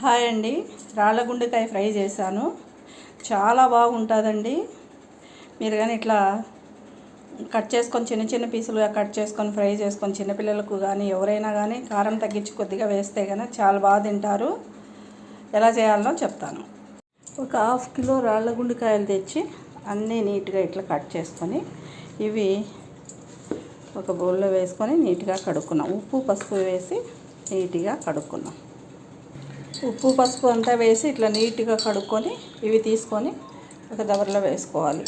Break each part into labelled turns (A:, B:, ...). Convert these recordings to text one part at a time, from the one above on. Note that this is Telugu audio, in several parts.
A: హాయ్ అండి. రాళ్ళ గుండెకాయ ఫ్రై చేశాను. చాలా బాగుంటుందండి. మీరు కానీ ఇట్లా కట్ చేసుకొని చిన్న చిన్న పీసులుగా కట్ చేసుకొని ఫ్రై చేసుకొని చిన్నపిల్లలకు కానీ ఎవరైనా కానీ కారం తగ్గించి కొద్దిగా వేస్తే కానీ చాలా బాగా తింటారు. ఎలా చేయాలో చెప్తాను. ఒక హాఫ్ కిలో రాళ్ళ గుండెకాయలు తెచ్చి అన్నీ నీట్గా ఇట్లా కట్ చేసుకొని ఇవి ఒక బౌల్లో వేసుకొని నీట్గా కడుక్కున్నాం. ఉప్పు పసుపు వేసి నీట్గా కడుక్కున్నాం. ఉప్పు పసుపు అంతా వేసి ఇట్లా నీట్గా కడుక్కొని ఇవి తీసుకొని ఒక దబర్లో వేసుకోవాలి.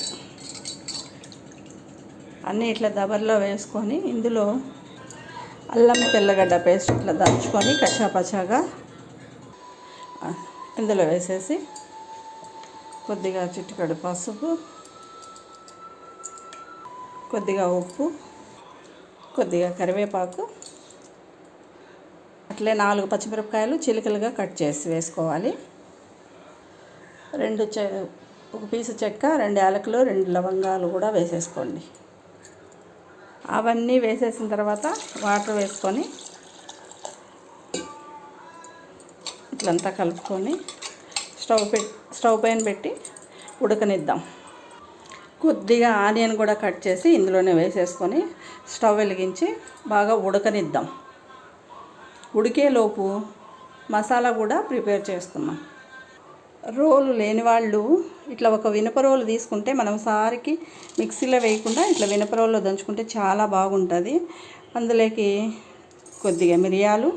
A: అన్నీ ఇట్లా దబర్లో వేసుకొని ఇందులో అల్లం తెల్లగడ్డ పేస్ట్ ఇట్లా దంచుకొని కచ్చాపచ్చాగా ఇందులో వేసేసి కొద్దిగా చిటికడు పసుపు కొద్దిగా ఉప్పు కొద్దిగా కరివేపాకు అట్లే నాలుగు పచ్చిమిరపకాయలు చిలుకలుగా కట్ చేసి వేసుకోవాలి. రెండు చె ఒక పీసు చెక్క రెండు యాలకులు రెండు లవంగాలు కూడా వేసేసుకోండి. అవన్నీ వేసేసిన తర్వాత వాటర్ వేసుకొని ఇట్లంతా కలుపుకొని స్టవ్ పెట్ స్టవ్ పైన పెట్టి ఉడకనిద్దాం. కొద్దిగా ఆనియన్ కూడా కట్ చేసి ఇందులోనే వేసేసుకొని స్టవ్ వెలిగించి బాగా ఉడకనిద్దాం. ఉడికేలోపు మసాలా కూడా ప్రిపేర్ చేసుకున్నాం రోలు లేని వాళ్ళు ఇట్లా ఒక వినప రోలు తీసుకుంటే మనం సారికి మిక్సీలో వేయకుండా ఇట్లా వినప రోల్లో దంచుకుంటే చాలా బాగుంటుంది. అందులోకి కొద్దిగా మిరియాలు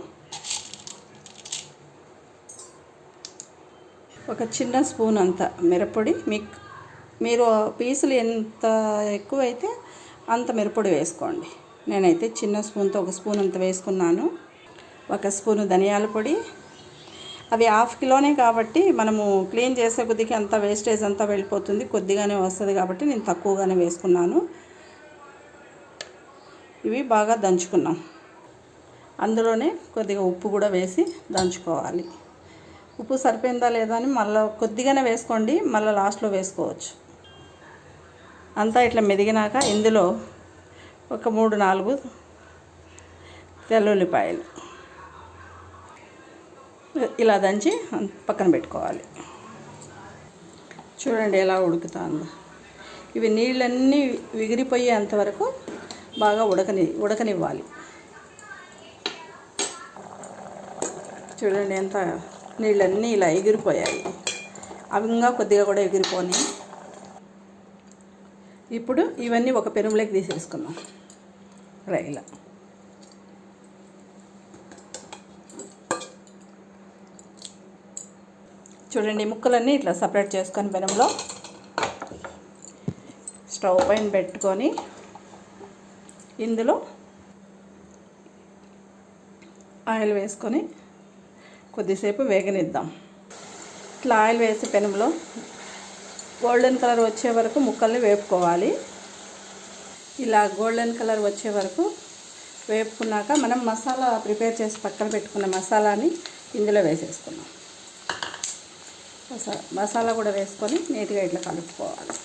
A: ఒక చిన్న స్పూన్ అంత మిరప్పొడి మీకు మీరు పీసులు ఎంత ఎక్కువైతే అంత మిరపొడి వేసుకోండి. నేనైతే చిన్న స్పూన్తో ఒక స్పూన్ అంత వేసుకున్నాను. ఒక స్పూను ధనియాల పొడి. అవి హాఫ్ కిలోనే కాబట్టి మనము క్లీన్ చేసే కొద్దికి అంత వేస్టేజ్ అంతా వెళ్ళిపోతుంది. కొద్దిగానే వస్తుంది కాబట్టి నేను తక్కువగానే వేసుకున్నాను. ఇవి బాగా దంచుకున్నాం. అందులోనే కొద్దిగా ఉప్పు కూడా వేసి దంచుకోవాలి. ఉప్పు సరిపోయిందా లేదా అని మళ్ళీ కొద్దిగానే వేసుకోండి మళ్ళీ లాస్ట్లో వేసుకోవచ్చు. అంతా ఇట్లా మెదిగినాక ఇందులో ఒక మూడు నాలుగు తెల్లుల్లిపాయలు. ఇలా దంచి పక్కన పెట్టుకోవాలి. చూడండి ఎలా ఉడుకుతుందో. ఇవి నీళ్ళన్నీ విగిరిపోయేంత వరకు బాగా ఉడకని ఉడకనివ్వాలి. చూడండి ఎంత నీళ్ళన్నీ ఇలా ఎగిరిపోయాయి. అవి ఇంకా కొద్దిగా కూడా ఎగిరిపోని. ఇప్పుడు ఇవన్నీ ఒక పెరుములోకి తీసేసుకున్నాం రైలా. చూడండి ముక్కలన్నీ ఇట్లా సపరేట్ చేసుకొని పెనంలో స్టవ్ పైన పెట్టుకొని ఇందులో ఆయిల్ వేసుకొని కొద్దిసేపు వేగనిద్దాం. ఇట్లా ఆయిల్ వేసి పెనంలో గోల్డెన్ కలర్ వచ్చే వరకు ముక్కల్ని వేపుకోవాలి. ఇలా గోల్డెన్ కలర్ వచ్చే వరకు వేపుకున్నాక మనం మసాలా ప్రిపేర్ చేసి పక్కన పెట్టుకున్న మసాలాని ఇందులో వేసేసుకున్నాం మసాలా కూడా వేసుకొని నీట్గా ఇట్లా కలుపుకోవాలి.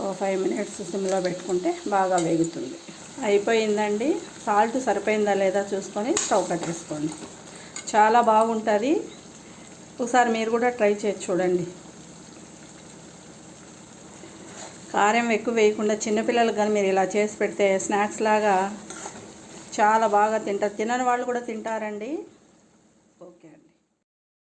A: ఓ ఫైవ్ మినిట్స్ సిమ్లో పెట్టుకుంటే బాగా వేగుతుంది. అయిపోయిందండి. సాల్ట్ సరిపోయిందా లేదా చూసుకొని స్టవ్ కట్టేసుకోండి. చాలా బాగుంటుంది. ఒకసారి మీరు కూడా ట్రై చేసి చూడండి. కారం ఎక్కువ వేయకుండా చిన్నపిల్లలకు కానీ మీరు ఇలా చేసి పెడితే స్నాక్స్ లాగా చాలా బాగా తింటారు తినని వాళ్ళు కూడా తింటారండి. ఓకే అండి.